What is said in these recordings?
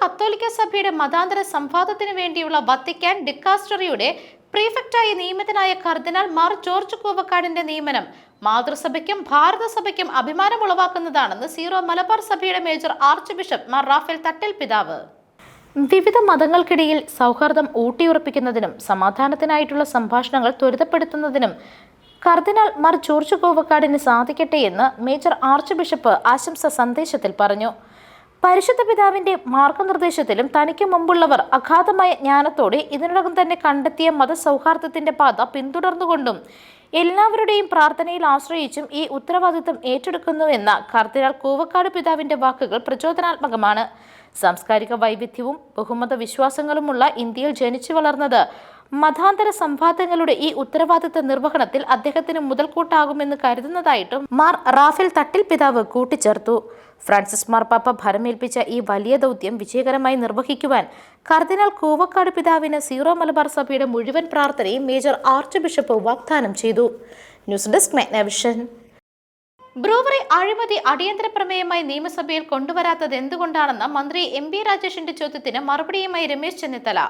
കത്തോലിക്ക സഭയുടെ മതാന്തര സംവാദത്തിന് വേണ്ടിയുള്ള വത്തിക്കാൻ ഡിക്കാസ്റ്ററിയുടെ പ്രീഫെക്റ്റായി നിയമിതനായ കർദിനാൾ മാർ ജോർജ് കൂവക്കാടിന്റെ നിയമനം മാതൃസഭയ്ക്കും ഭാരതസഭയ്ക്കും അഭിമാനം ഉളവാക്കുന്നതാണെന്ന് സീറോ മലബാർ സഭയുടെ major archbishop Mar Raphael Thattil പിതാവ്. വിവിധ മതങ്ങൾക്കിടയിൽ സൗഹൃദം ഊട്ടിയുറപ്പിക്കുന്നതിനും സമാധാനത്തിനായിട്ടുള്ള സംഭാഷണങ്ങൾ ത്വരിതപ്പെടുത്തുന്നതിനും കർദിനാൾ മാർ ജോർജ് കോവക്കാടിന് സാധിക്കട്ടെ എന്ന് മേജർ ആർച്ച് ബിഷപ്പ് ആശംസ സന്ദേശത്തിൽ പറഞ്ഞു. പരിശുദ്ധ പിതാവിന്റെ മാർഗനിർദ്ദേശത്തിലും തനിക്ക് മുമ്പുള്ളവർ അഗാധമായ ജ്ഞാനത്തോടെ ഇതിനോടകം തന്നെ കണ്ടെത്തിയ മതസൗഹാർദ്ദത്തിന്റെ പാത പിന്തുടർന്നുകൊണ്ടും എല്ലാവരുടെയും പ്രാർത്ഥനയിൽ ആശ്രയിച്ചും ഈ ഉത്തരവാദിത്തം ഏറ്റെടുക്കുന്നുവെന്ന കർദിനാൾ കൂവക്കാട് പിതാവിന്റെ വാക്കുകൾ പ്രചോദനാത്മകമാണ്. സാംസ്കാരിക വൈവിധ്യവും ബഹുമത വിശ്വാസങ്ങളുമുള്ള ഇന്ത്യയിൽ ജനിച്ചു വളർന്നത് മതാന്തര സംവാദങ്ങളുടെ ഈ ഉത്തരവാദിത്ത നിർവഹണത്തിൽ അദ്ദേഹത്തിന് മുതൽക്കൂട്ടാകുമെന്ന് കരുതുന്നതായിട്ടും മാർ റാഫേൽ തട്ടിൽ പിതാവ് കൂട്ടിച്ചേർത്തു. ഫ്രാൻസിസ് മാർപ്പാപ്പ ഭരമേൽപ്പിച്ച ഈ വലിയ ദൗത്യം വിജയകരമായി നിർവഹിക്കുവാൻ കർദിനാൾ കൂവക്കാട് പിതാവിന് സീറോ മലബാർ സഭയുടെ മുഴുവൻ പ്രാർത്ഥനയും മേജർ ആർച്ച് ബിഷപ്പ് വാഗ്ദാനം ചെയ്തു. News desk Magnavision. ബ്രൂവറി അഴിമതി അടിയന്തര പ്രമേയമായി നിയമസഭയിൽ കൊണ്ടുവരാത്തത് എന്തുകൊണ്ടാണെന്ന മന്ത്രി എം ബി രാജേഷിന്റെ ചോദ്യത്തിന് മറുപടിയുമായി രമേശ് ചെന്നിത്തല.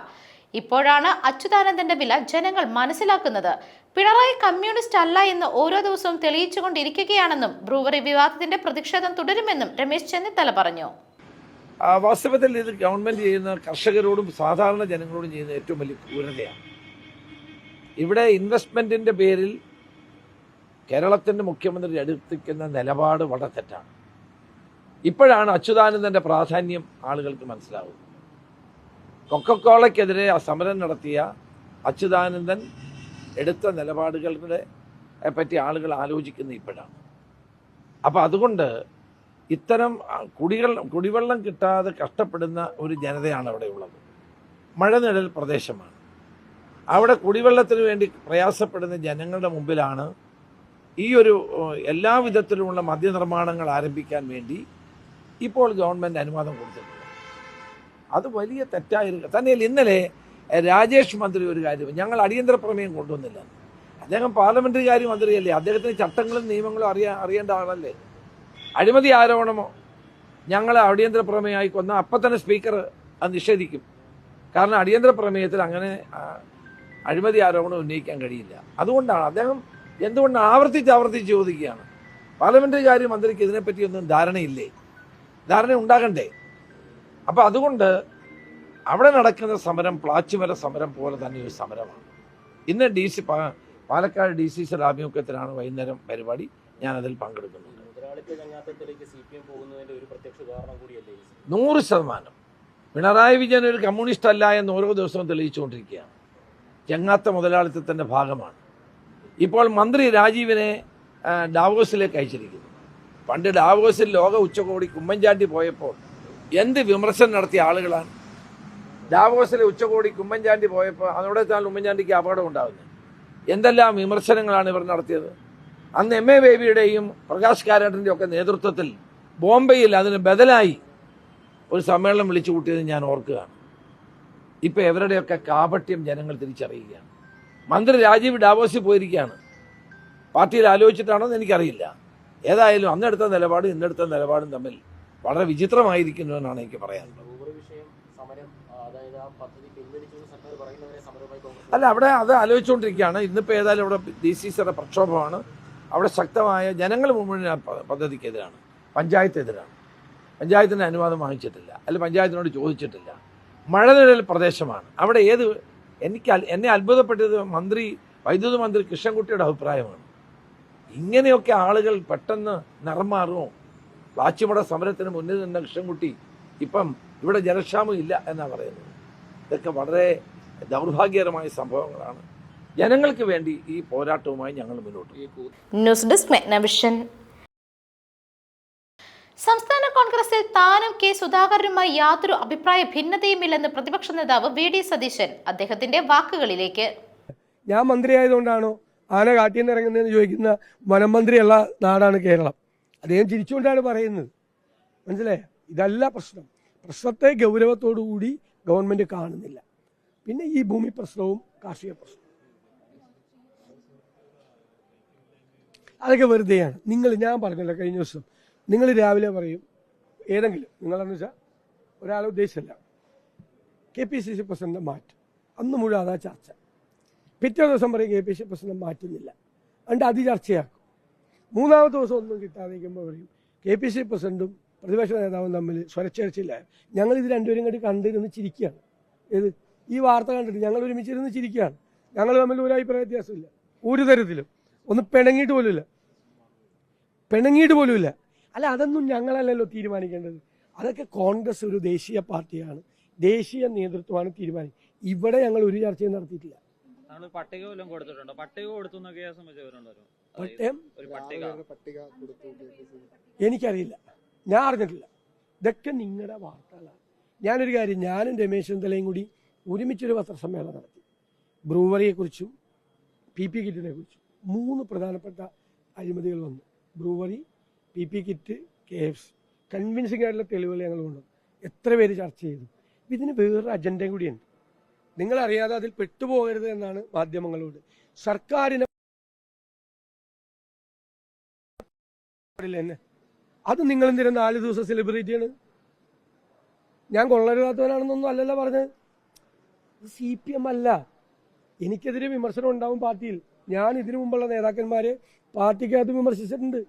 ഇപ്പോഴാണ് അച്യുതാനന്ദന്റെ വില ജനങ്ങൾ മനസ്സിലാക്കുന്നത്. പിണറായി കമ്മ്യൂണിസ്റ്റ് അല്ല എന്ന് ഓരോ ദിവസവും തെളിയിച്ചുകൊണ്ടിരിക്കുകയാണെന്നും ബ്രൂവറി വിവാദത്തിന്റെ പ്രതിഷേധം തുടരുമെന്നും രമേശ് ചെന്നിത്തല പറഞ്ഞു. വാസ്തവത്തിൽ ഇത് ഗവൺമെന്റ് ചെയ്യുന്ന കർഷകരോടും സാധാരണ ജനങ്ങളോടും ചെയ്യുന്ന ഏറ്റവും വലിയ ക്രൂരതയാണ്. ഇവിടെ ഇൻവെസ്റ്റ്മെന്റിന്റെ പേരിൽ കേരളത്തിന്റെ മുഖ്യമന്ത്രി എടുത്തിരിക്കുന്ന നിലപാട് വളരെ തെറ്റാണ്. ഇപ്പോഴാണ് അച്യുതാനന്ദന്റെ പ്രാധാന്യം ആളുകൾക്ക് മനസ്സിലാവുന്നത്. കൊക്കക്കോളയ്ക്കെതിരെ ആ സമരം നടത്തിയ അച്യുതാനന്ദൻ എടുത്ത നിലപാടുകളുടെ പറ്റി ആളുകൾ ആലോചിക്കുന്ന ഇപ്പോഴാണ്. അപ്പോൾ അതുകൊണ്ട് ഇത്തരം കുടികൾ കുടിവെള്ളം കിട്ടാതെ കഷ്ടപ്പെടുന്ന ഒരു ജനതയാണ് അവിടെ ഉള്ളത്. മഴനിഴൽ പ്രദേശമാണ്. അവിടെ കുടിവെള്ളത്തിന് വേണ്ടി പ്രയാസപ്പെടുന്ന ജനങ്ങളുടെ മുമ്പിലാണ് ഈ ഒരു എല്ലാവിധത്തിലുമുള്ള എല്ലാ വിധത്തിലുമുള്ള മദ്യനിർമ്മാണങ്ങൾ ആരംഭിക്കാൻ വേണ്ടി ഇപ്പോൾ ഗവൺമെന്റ് അനുവാദം കൊടുത്തിട്ടുണ്ട്. അത് വലിയ തെറ്റായിരുന്നു തന്നെയല്ല ഇന്നലെ രാജേഷ് മന്ത്രി ഒരു കാര്യം ഞങ്ങൾ അടിയന്തര പ്രമേയം കൊണ്ടുവന്നില്ല. അദ്ദേഹം പാർലമെന്ററി കാര്യ മന്ത്രിയല്ലേ? അദ്ദേഹത്തിന് ചട്ടങ്ങളും നിയമങ്ങളും അറിയാൻ അറിയേണ്ട ആളല്ലേ? അഴിമതി ആരോപണമോ? ഞങ്ങളെ അടിയന്തര പ്രമേയമായി കൊന്ന അപ്പം തന്നെ സ്പീക്കർ അത് നിഷേധിക്കും. കാരണം അടിയന്തര പ്രമേയത്തിൽ അങ്ങനെ അഴിമതി ആരോപണം ഉന്നയിക്കാൻ കഴിയില്ല. അതുകൊണ്ടാണ് അദ്ദേഹം എന്തുകൊണ്ട് ആവർത്തിച്ച് ആവർത്തിച്ച് ചോദിക്കുകയാണ്. പാർലമെന്ററി കാര്യ മന്ത്രിക്ക് ഇതിനെപ്പറ്റിയൊന്നും ധാരണയില്ലേ? ധാരണ ഉണ്ടാകണ്ടേ? അപ്പം അതുകൊണ്ട് അവിടെ നടക്കുന്ന സമരം പ്ലാച്ചുമല സമരം പോലെ തന്നെ ഒരു സമരമാണ്. ഇന്ന് D C Palakkad D C സിയുടെ ആഭിമുഖ്യത്തിലാണ് വൈകുന്നേരം പരിപാടി ഞാനതിൽ പങ്കെടുക്കുന്നുണ്ട്. നൂറ് ശതമാനം. പിണറായി വിജയൻ ഒരു കമ്മ്യൂണിസ്റ്റ് അല്ല എന്ന് ഓരോ ദിവസവും തെളിയിച്ചുകൊണ്ടിരിക്കുകയാണ്. ചെങ്ങാത്ത മുതലാളിത്തത്തിന്റെ ഭാഗമാണ്. ഇപ്പോൾ മന്ത്രി രാജീവിനെ ഡാവോസിലേക്ക് അയച്ചിരിക്കുന്നു. പണ്ട് ഡാവോസിൽ ലോക ഉച്ചകോടി കുമ്മൻചാണ്ടി പോയപ്പോൾ എന്ത് വിമർശനം നടത്തിയ ആളുകളാണ്? ഡാവോസിലെ ഉച്ചകോടി കുമ്മൻചാണ്ടി പോയപ്പോൾ അതോടെ താൻ ഉമ്മൻചാണ്ടിക്ക് അപകടം ഉണ്ടാകുന്നത് എന്തെല്ലാം വിമർശനങ്ങളാണ് ഇവർ നടത്തിയത്? അന്ന് എം എ ബേബിയുടെയും പ്രകാശ് കാരാട്ടിന്റെ ഒക്കെ നേതൃത്വത്തിൽ ബോംബെയിൽ അതിന് ബദലായി ഒരു സമ്മേളനം വിളിച്ചു കൂട്ടിയത് ഞാൻ ഓർക്കുകയാണ്. ഇപ്പം എവരുടെയൊക്കെ കാപട്യം ജനങ്ങൾ തിരിച്ചറിയുകയാണ്. മന്ത്രി രാജീവ് ഡാവോസിൽ പോയിരിക്കുകയാണ്. പാർട്ടിയിൽ ആലോചിച്ചിട്ടാണോ എന്ന് എനിക്കറിയില്ല. ഏതായാലും അന്നെടുത്ത നിലപാടും ഇന്നെടുത്ത നിലപാടും തമ്മിൽ വളരെ വിചിത്രമായിരിക്കുന്നു എന്നാണ് എനിക്ക് പറയാനുള്ളത്. അല്ല അവിടെ അത് ആലോചിച്ചുകൊണ്ടിരിക്കുകയാണ്. ഇന്നിപ്പോൾ ഏതായാലും ഇവിടെ ഡി സി സിയുടെ പ്രക്ഷോഭമാണ്. അവിടെ ശക്തമായ ജനങ്ങൾ മുഴുവൻ പ- പദ്ധതിക്കെതിരാണ്. പഞ്ചായത്തെതിരാണ്. പഞ്ചായത്തിന്റെ അനുവാദം വാങ്ങിച്ചിട്ടില്ല. അല്ല പഞ്ചായത്തിനോട് ചോദിച്ചിട്ടില്ല. മഴനിഴൽ പ്രദേശമാണ്. അവിടെ ഏത് എനിക്ക് എന്നെ അത്ഭുതപ്പെട്ടത് മന്ത്രി വൈദ്യുത മന്ത്രി കൃഷ്ണൻകുട്ടിയുടെ അഭിപ്രായമാണ്. ഇങ്ങനെയൊക്കെ ആളുകൾ പെട്ടെന്ന് നിറം മാറുമോ? പ്ലാച്ചിമട സമരത്തിന് മുന്നിൽ നിന്ന കൃഷ്ണൻകുട്ടി ഇപ്പം ഇവിടെ ജനക്ഷാമം ഇല്ല എന്നാണ് പറയുന്നത്. ഇതൊക്കെ വളരെ ദൗർഭാഗ്യകരമായ സംഭവങ്ങളാണ്. ജനങ്ങൾക്ക് വേണ്ടി ഈ പോരാട്ടവുമായി ഞങ്ങൾ മുന്നോട്ട് ന്യൂസ് ഡെസ്ക് മെഗ്നവിഷൻ സംസ്ഥാന കോൺഗ്രസിൽ താനും കെ സുധാകരനുമായി യാതൊരു അഭിപ്രായ ഭിന്നതയുമില്ലെന്ന് പ്രതിപക്ഷ നേതാവ് വി ഡി സതീശൻ അദ്ദേഹത്തിന്റെ വാക്കുകളിലേക്ക്. ഞാൻ മന്ത്രിയായതുകൊണ്ടാണോ ആന കാട്ടിൽ നിന്ന് ഇറങ്ങുന്നതെന്ന് ചോദിക്കുന്ന വനം മന്ത്രിയുള്ള നാടാണ് കേരളം. അദ്ദേഹം ചിരിച്ചുകൊണ്ടാണ് പറയുന്നത്. മനസ്സിലേ ഇതല്ല പ്രശ്നം. പ്രശ്നത്തെ ഗൗരവത്തോടു കൂടി ഗവൺമെന്റ് കാണുന്നില്ല. പിന്നെ ഈ ഭൂമി പ്രശ്നവും കാർഷിക പ്രശ്നവും. അതൊക്കെ വെറുതെയാണ്. നിങ്ങൾ ഞാൻ പറഞ്ഞല്ലോ കഴിഞ്ഞ ദിവസം. നിങ്ങൾ രാവിലെ പറയും ഏതെങ്കിലും നിങ്ങളെന്ന് വെച്ചാൽ ഒരാളെ ഉദ്ദേശിച്ചല്ല. K P C C president മാറ്റും. അന്ന് മുഴുവൻ അതാ ചർച്ച. പിറ്റേ ദിവസം പറയും കെ പി സി പ്രസിഡന്റ് മാറ്റുന്നില്ല. എന്നിട്ട് അത് ചർച്ചയാക്കും മൂന്നാമത്തെ ദിവസം ഒന്നും കിട്ടാതിരിക്കുമ്പോൾ പറയും കെ പി സി പ്രസിഡന്റും പ്രതിപക്ഷ നേതാവും തമ്മിൽ സ്വരച്ചേർച്ചില്ല ഞങ്ങൾ ഇത് രണ്ടുപേരും കണ്ടി കണ്ടിരുന്ന് ചിരിക്കുകയാണ്. ഏത്? ഈ വാർത്ത കണ്ടിട്ട് ഞങ്ങൾ ഒരുമിച്ചിരുന്ന് ചിരിക്കുകയാണ്. ഞങ്ങൾ തമ്മിൽ ഒരു അഭിപ്രായ വ്യത്യാസമില്ല. ഒരു തരത്തിലും. ഒന്ന് പിണങ്ങിയിട്ട് പോലുമില്ല. പിണങ്ങിയിട്ട് പോലുമില്ല. അല്ല അതൊന്നും ഞങ്ങളല്ലല്ലോ തീരുമാനിക്കേണ്ടത്. അതൊക്കെ കോൺഗ്രസ് ഒരു ദേശീയ പാർട്ടിയാണ്. ദേശീയ നേതൃത്വമാണ് തീരുമാനിക്കുന്നത് ഇവിടെ ഞങ്ങൾ ഒരു ചർച്ചയും നടത്തിയിട്ടില്ല. പട്ടിക കൊടുത്തിട്ടുണ്ടോ? പട്ടിക കൊടുത്തു പട്ടയം ഒരു പട്ടിക. പട്ടിക എനിക്കറിയില്ല. ഞാൻ അറിഞ്ഞിട്ടില്ല. ഇതൊക്കെ നിങ്ങളുടെ വാർത്തകളാണ് ഞാനൊരു കാര്യം ഞാനും രമേശ് ചെന്നിത്തലയും കൂടി ഒരുമിച്ചൊരു പത്രസമ്മേളനം നടത്തി. ബ്രൂവറിയെക്കുറിച്ചും പി പി കിറ്റിനെ കുറിച്ചും മൂന്ന് പ്രധാനപ്പെട്ട അഴിമതികൾ വന്നു brewery P P kit K F C. Convincing ആയിട്ടുള്ള തെളിവുകൾ ഞങ്ങൾ കൊണ്ടു എത്ര പേര് ചർച്ച ചെയ്തു. ഇതിന് വേറൊരു അജണ്ടയും കൂടിയുണ്ട്. നിങ്ങളറിയാതെ അതിൽ പെട്ടുപോകരുത് എന്നാണ് മാധ്യമങ്ങളോട്. സർക്കാരിനെ എന്നെ അത് നിങ്ങൾ എന്തിനാ നാല് ദിവസം സെലിബ്രേറ്റ് ചെയ്യണ് ഞാൻ കൊള്ളരുതാത്തവനാണെന്നൊന്നും അല്ലല്ലോ പറഞ്ഞത്. സി പി എം അല്ല. എനിക്കെതിരെ വിമർശനം ഉണ്ടാവും പാർട്ടിയിൽ. ഞാൻ ഇതിനു മുമ്പുള്ള നേതാക്കന്മാരെ പാർട്ടിക്കകത്ത് വിമർശിച്ചിട്ടുണ്ട്.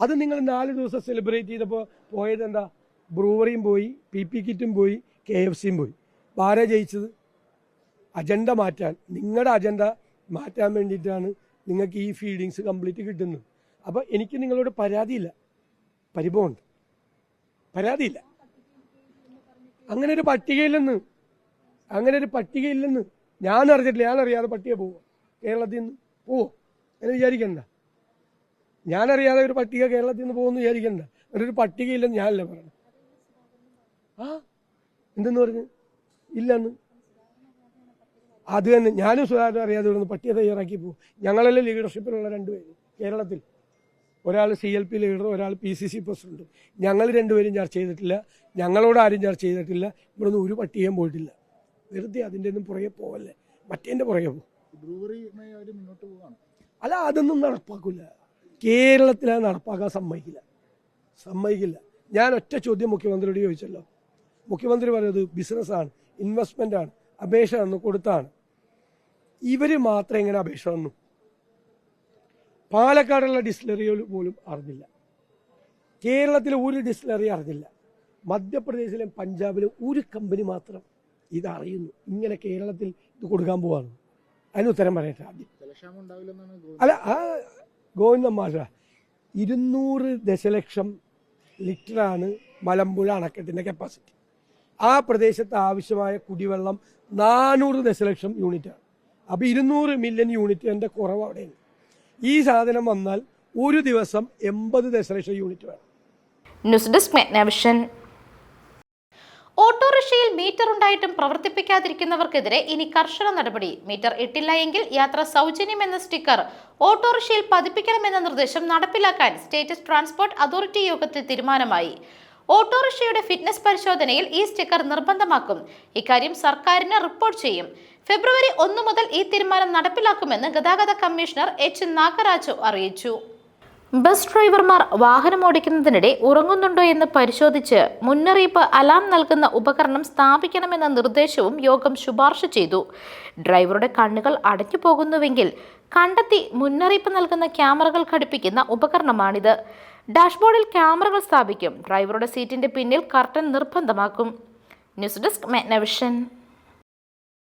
അത് നിങ്ങൾ നാല് ദിവസം സെലിബ്രേറ്റ് ചെയ്തപ്പോൾ പോയത് എന്താ? ബ്രൂവറിയും പോയി പി പി കിറ്റും പോയി കെ എഫ് സിയും പോയി. ആരാ ജയിച്ചത്? അജണ്ട മാറ്റാൻ. നിങ്ങളുടെ അജണ്ട മാറ്റാൻ വേണ്ടിയിട്ടാണ് നിങ്ങൾക്ക് ഈ ഫീഡിങ്സ് കംപ്ലീറ്റ് കിട്ടുന്നത്. അപ്പോൾ എനിക്ക് നിങ്ങളോട് പരാതിയില്ല. പരിഭവമുണ്ട്. പരാതിയില്ല. അങ്ങനെ ഒരു പട്ടികയില്ലെന്ന്. അങ്ങനെ ഒരു പട്ടികയില്ലെന്ന് ഞാൻ അറിഞ്ഞിട്ടില്ല. ഞാൻ അറിയാതെ പട്ടിക പോവോ കേരളത്തിൽ നിന്ന് പോവോ? എന്ന് വിചാരിക്കണ്ട. ഞാനറിയാതെ ഒരു പട്ടിക കേരളത്തിൽ നിന്ന് പോകുമെന്ന് വിചാരിക്കണ്ട. അങ്ങനെ ഒരു പട്ടികയില്ലെന്ന് ഞാനല്ല പറയണം ആ? എന്തെന്ന് പറഞ്ഞു? ഇല്ലെന്ന്. അത് തന്നെ. ഞാനും സുധാകരൻ അറിയാതെ പട്ടിക തയ്യാറാക്കി പോകും ഞങ്ങളല്ലേ ലീഡർഷിപ്പിലുള്ള രണ്ടുപേര് കേരളത്തിൽ. ഒരാൾ സി എൽ പി ലീഡർ ഒരാൾ പി സി സി പ്രസിഡന്റ്. ഞങ്ങൾ രണ്ടുപേരും ചർച്ച ചെയ്തിട്ടില്ല. ഞങ്ങളോട് ആരും ചർച്ച ചെയ്തിട്ടില്ല. ഇവിടുന്ന് ഒരു പട്ടികയും പോയിട്ടില്ല. വെറുതെ അതിന്റെ ഒന്നും പുറകെ പോവല്ലേ? മറ്റേന്റെ പുറകെ പോകും മുന്നോട്ട് പോവാണ്? അല്ല അതൊന്നും നടപ്പാക്കില്ല കേരളത്തിൽ അത് നടപ്പാക്കാൻ സമ്മതിക്കില്ല. സമ്മതിക്കില്ല. ഞാൻ ഒറ്റ ചോദ്യം മുഖ്യമന്ത്രിയോട് ചോദിച്ചല്ലോ. മുഖ്യമന്ത്രി പറയുന്നത് ബിസിനസ്സാണ് ഇൻവെസ്റ്റ്മെന്റ് ആണ് അപേക്ഷ തന്നു കൊടുത്താണ്. ഇവർ മാത്രം എങ്ങനെ അപേക്ഷ തന്നു? പാലക്കാടുള്ള ഡിസ്റ്റിലറികൾ പോലും അറിഞ്ഞില്ല. കേരളത്തിൽ ഒരു ഡിസ്റ്റിലറി അറിഞ്ഞില്ല. മധ്യപ്രദേശിലും പഞ്ചാബിലും ഒരു കമ്പനി മാത്രം ഇതറിയുന്നു. ഇങ്ങനെ കേരളത്തിൽ ഇത് കൊടുക്കാൻ പോവാണ്. അതിന് ഉത്തരം പറയട്ടെ ആദ്യം. അല്ല ആ ഗോവിന്ദ മാഷ ഇരുന്നൂറ് ദശലക്ഷം ലിറ്ററാണ് മലമ്പുഴ അണക്കെട്ടിന്റെ കപ്പാസിറ്റി ആ പ്രദേശത്ത് ആവശ്യമായ കുടിവെള്ളം നാനൂറ് ദശലക്ഷം യൂണിറ്റാണ് അപ്പോൾ ഇരുന്നൂറ് മില്യൺ യൂണിറ്റിന്റെ കുറവ് അവിടെയാണ് ഈ സാധനം വന്നാൽ ഒരു ദിവസം എൺപത് ദശലക്ഷം യൂണിറ്റ് വേണം. ന്യൂസ് ഡെസ്ക് മെഗ്നാവിഷൻ ഓട്ടോറിക്ഷയിൽ മീറ്റർ ഉണ്ടായിട്ടും പ്രവർത്തിപ്പിക്കാതിരിക്കുന്നവർക്കെതിരെ ഇനി കർശന നടപടി. മീറ്റർ ഇട്ടില്ല എങ്കിൽ യാത്ര സൗജന്യം എന്ന സ്റ്റിക്കർ ഓട്ടോറിക്ഷയിൽ പതിപ്പിക്കണമെന്ന നിർദ്ദേശം നടപ്പിലാക്കാൻ സ്റ്റേറ്റ് ട്രാൻസ്പോർട്ട് അതോറിറ്റി യോഗത്തിൽ തീരുമാനമായി. ഓട്ടോറിക്ഷയുടെ ഫിറ്റ്നസ് പരിശോധനയിൽ ഈ സ്റ്റിക്കർ നിർബന്ധമാക്കും. ഇക്കാര്യം സർക്കാരിന് റിപ്പോർട്ട് ചെയ്യും. ഫെബ്രുവരി ഒന്ന് മുതൽ ഈ തീരുമാനം നടപ്പിലാക്കുമെന്ന് ഗതാഗത കമ്മീഷണർ എച്ച് നാഗരാജു അറിയിച്ചു. ബസ് ഡ്രൈവർമാർ വാഹനം ഓടിക്കുന്നതിനിടെ ഉറങ്ങുന്നുണ്ടോ എന്ന് പരിശോധിച്ച് മുന്നറിയിപ്പ് അലാം നൽകുന്ന ഉപകരണം സ്ഥാപിക്കണമെന്ന നിർദ്ദേശവും യോഗം ശുപാർശ ചെയ്തു. ഡ്രൈവറുടെ കണ്ണുകൾ അടഞ്ഞു പോകുന്നുവെങ്കിൽ കണ്ടെത്തി മുന്നറിയിപ്പ് നൽകുന്ന ക്യാമറകൾ ഘടിപ്പിക്കുന്ന ഉപകരണമാണിത്. ഡാഷ്ബോർഡിൽ ക്യാമറകൾ സ്ഥാപിക്കും. ഡ്രൈവറുടെ സീറ്റിന്റെ പിന്നിൽ കർട്ടൻ നിർബന്ധമാക്കും. News desk Megnavision.